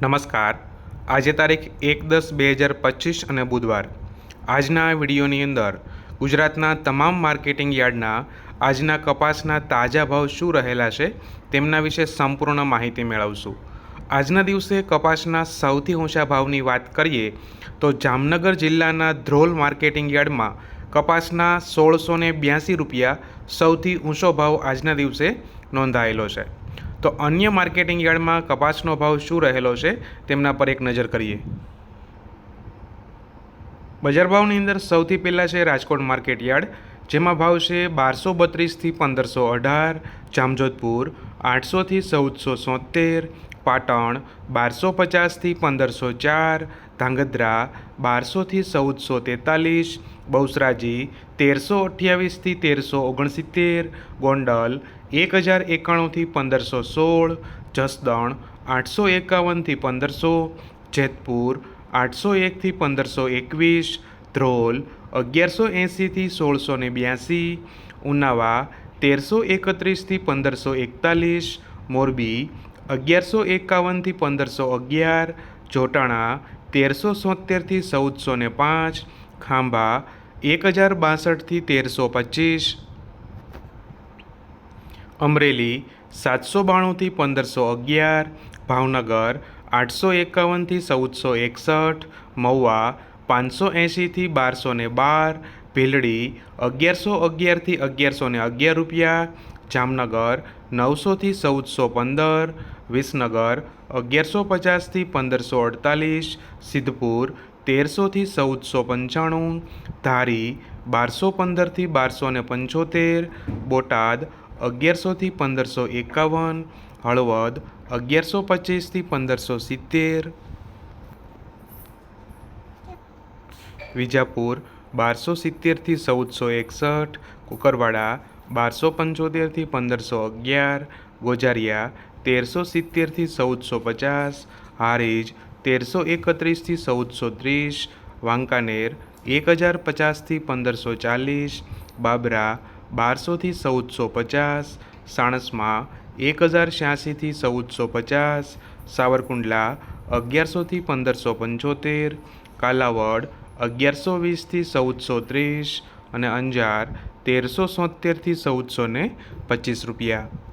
નમસ્કાર. આજે તારીખ એક દસ બે હજાર પચીસ અને બુધવાર. આજના વિડીયોની અંદર ગુજરાતના તમામ માર્કેટિંગ યાર્ડના આજના કપાસના તાજા ભાવ શું રહેલા છે તેમના વિશે સંપૂર્ણ માહિતી મેળવશું. આજના દિવસે કપાસના સૌથી ઊંચા ભાવની વાત કરીએ તો જામનગર જિલ્લાના ધ્રોલ માર્કેટિંગ યાર્ડમાં કપાસના સોળસો બ્યાસી રૂપિયા સૌથી ઊંચો ભાવ આજના દિવસે નોંધાયેલો છે. તો અન્ય માર્કેટિંગ યાર્ડમાં કપાસનો ભાવ શું રહેલો છે તેમના પર એક નજર કરીએ. બજાર ભાવની અંદર સૌથી પહેલાં છે રાજકોટ માર્કેટ યાર્ડ, જેમાં ભાવ છે બારસો બત્રીસથી પંદરસો અઢાર, જામજોધપુર આઠસોથી ચૌદસો સોતેર પાટણ બારસો પચાસથી પંદરસો ચાર ધાંગધ્રા, બારસોથી ચૌદસો તેતાલીસ બહુસરાજી તેરસો અઠ્યાવીસથી તેરસો ઓગણસિત્તેર ગોંડલ એક હજાર એકાણુંથી પંદરસો સોળ જસદણ આઠસો એકાવનથી પંદરસો, જેતપુર આઠસો એકથી પંદરસો એકવીસ ધ્રોલ અગિયારસો એંસીથી સોળસો ને બ્યાસી ઉનાવા તેરસો એકત્રીસથી પંદરસો એકતાલીસ મોરબી અગિયારસો એકાવનથી પંદરસો અગિયાર, જોટાણા તેરસો સોતેરથી ચૌદસો ને પાંચ, ખાંભા એક હજાર બાસઠથી તેરસો પચીસ, અમરેલી સાતસો બાણુંથી પંદરસો અગિયાર, ભાવનગર આઠસો એકાવનથી ચૌદસો એકસઠ, મહુવા પાંચસો એંશીથી બારસો ને બાર, ભીલડી અગિયારસો અગિયારથી અગિયારસો ને અગિયાર રૂપિયા જામનગર, નવસોથી ચૌદસો પંદર, વિસનગર, અગિયારસો પચાસથી પંદરસો અડતાલીસ, સિદ્ધપુર, તેરસોથી ચૌદસો પંચાણું, ધારી, બારસો પંદરથી બારસો ને પંચોતેર, બોટાદ, અગિયારસોથી પંદરસો એકાવન, હળવદ, અગિયારસો પચીસથી પંદરસો સિત્તેર. વિજાપુર, બારસો સિત્તેરથી ચૌદસો એકસઠ. કુકરવાડા બારસો પંચોતેરથી પંદરસો અગિયાર, ગોજારિયા તેરસો સિત્તેરથી ચૌદસો પચાસ, હારીજ તેરસો એકત્રીસથી ચૌદસો ત્રીસ, વાંકાનેર એક હજાર પચાસથી પંદરસો ચાલીસ, બાબરા બારસોથી ચૌદસો પચાસ, સાણસમાં એક હજાર છ્યાસીથી ચૌદસો પચાસ, સાવરકુંડલા અગિયારસોથી પંદરસો પંચોતેર, કાલાવડ અગિયારસો વીસથી ચૌદસો ત્રીસ અને અંજાર તેરસો સોતેરથી ચૌદસો ને પચીસ રૂપિયા.